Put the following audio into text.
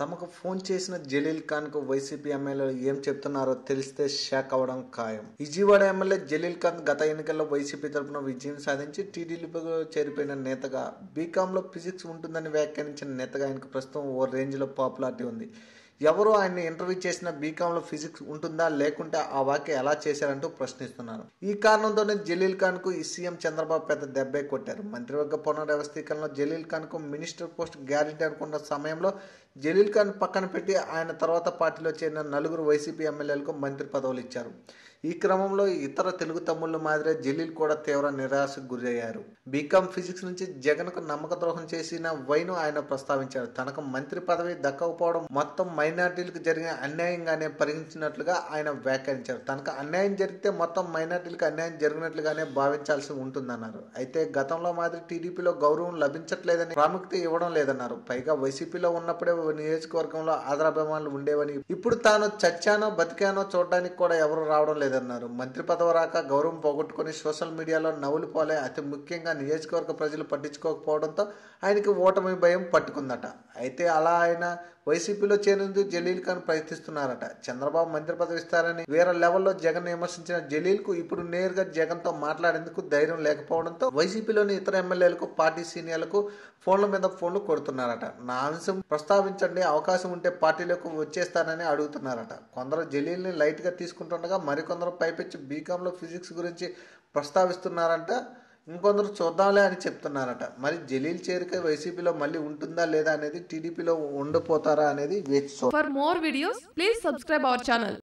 తమకు ఫోన్ చేసిన జలీల్ ఖాన్కు వైసీపీ ఎమ్మెల్యేలు ఏం చెప్తున్నారో తెలిస్తే షాక్ అవడం ఖాయం. విజయవాడ ఎమ్మెల్యే జలీల్ ఖాన్ గత ఎన్నికల్లో వైసీపీ తరపున విజయం సాధించి టీడీపీలో చేరిపోయిన నేతగా బీకామ్లో ఫిజిక్స్ ఉంటుందని వ్యాఖ్యానించిన నేతగా ఆయనకు ప్రస్తుతం ఓ రేంజ్లో పాపులారిటీ ఉంది. ఎవరు ఆయన్ని ఇంటర్వ్యూ చేసిన బీకామ్లో ఫిజిక్స్ ఉంటుందా లేకుంటే ఆ వాక్య ఎలా చేశారంటూ ప్రశ్నిస్తున్నారు. ఈ కారణంతోనే జలీల్ ఖాన్కు ఈ సీఎం చంద్రబాబు పెద్ద దెబ్బే కొట్టారు. మంత్రివర్గ పునర్వ్యవస్థీకరణలో జలీల్ ఖాన్కు మినిస్టర్ పోస్ట్ గ్యారెంటీ అనుకున్న సమయంలో జలీల్ ఖాన్ పక్కన పెట్టి ఆయన తర్వాత పార్టీలో చేరిన నలుగురు వైసీపీ ఎమ్మెల్యేలకు మంత్రి పదవులు ఇచ్చారు. ఈ క్రమంలో ఇతర తెలుగు తమ్ముళ్ళు మాదిరే జలీల్ కూడా తీవ్ర నిరాశకు గురయ్యారు. బీకామ్ ఫిజిక్స్ నుంచి జగన్కు నమ్మక ద్రోహం చేసిన వైను ఆయన ప్రస్తావించారు. తనకు మంత్రి పదవి దక్కకపోవడం మొత్తం మైనార్టీలకు జరిగిన అన్యాయంగానే పరిగణించినట్లుగా ఆయన వ్యాఖ్యానించారు. తనకు అన్యాయం జరిగితే మొత్తం మైనార్టీలకు అన్యాయం జరిగినట్లుగానే భావించాల్సి ఉంటుందన్నారు. అయితే గతంలో మాదిరి టీడీపీలో గౌరవం లభించట్లేదని ప్రాముఖ్యత ఇవ్వడం లేదన్నారు. పైగా వైసీపీలో ఉన్నప్పుడే నియోజకవర్గంలో ఆదరాభిమానులు ఉండేవని ఇప్పుడు తాను చచ్చానో బతికానో చూడడానికి కూడా ఎవరు రావడం లేదన్నారు. మంత్రి పదవి రాక గౌరవం పోగొట్టుకుని సోషల్ మీడియాలో నవ్వులు పోలే అతి ముఖ్యంగా నియోజకవర్గ ప్రజలు పట్టించుకోకపోవడంతో ఆయనకి ఓటమి భయం పట్టుకుందట. అయితే అలా ఆయన వైసీపీలో చేరేందుకు జలీల్ ఖాన్ ప్రయత్నిస్తున్నారట. చంద్రబాబు మంత్రి పదవి ఇస్తారని వేరే లెవెల్లో జగన్ విమర్శించిన జలీల్కు ఇప్పుడు నేరుగా జగన్తో మాట్లాడేందుకు ధైర్యం లేకపోవడంతో వైసీపీలోని ఇతర ఎమ్మెల్యేలకు పార్టీ సీనియర్లకు ఫోన్ల మీద ఫోన్లు కొడుతున్నారట. నా అంశం ప్రస్తావించండి అవకాశం ఉంటే పార్టీలోకి వచ్చేస్తానని అడుగుతున్నారట. కొందరు జలీల్ని లైట్గా తీసుకుంటుండగా మరికొందరు పైపెచ్చి బీకామ్ ఫిజిక్స్ గురించి ప్రస్తావిస్తున్నారంట. ఇంకొందరు చూద్దాంలే అని చెప్తున్నారట. మరి జలీల్ చేరిక వైసీపీలో మళ్ళీ ఉంటుందా లేదా అనేది టీడీపీలో ఉండిపోతారా అనేది వేచి for more videos please subscribe our channel.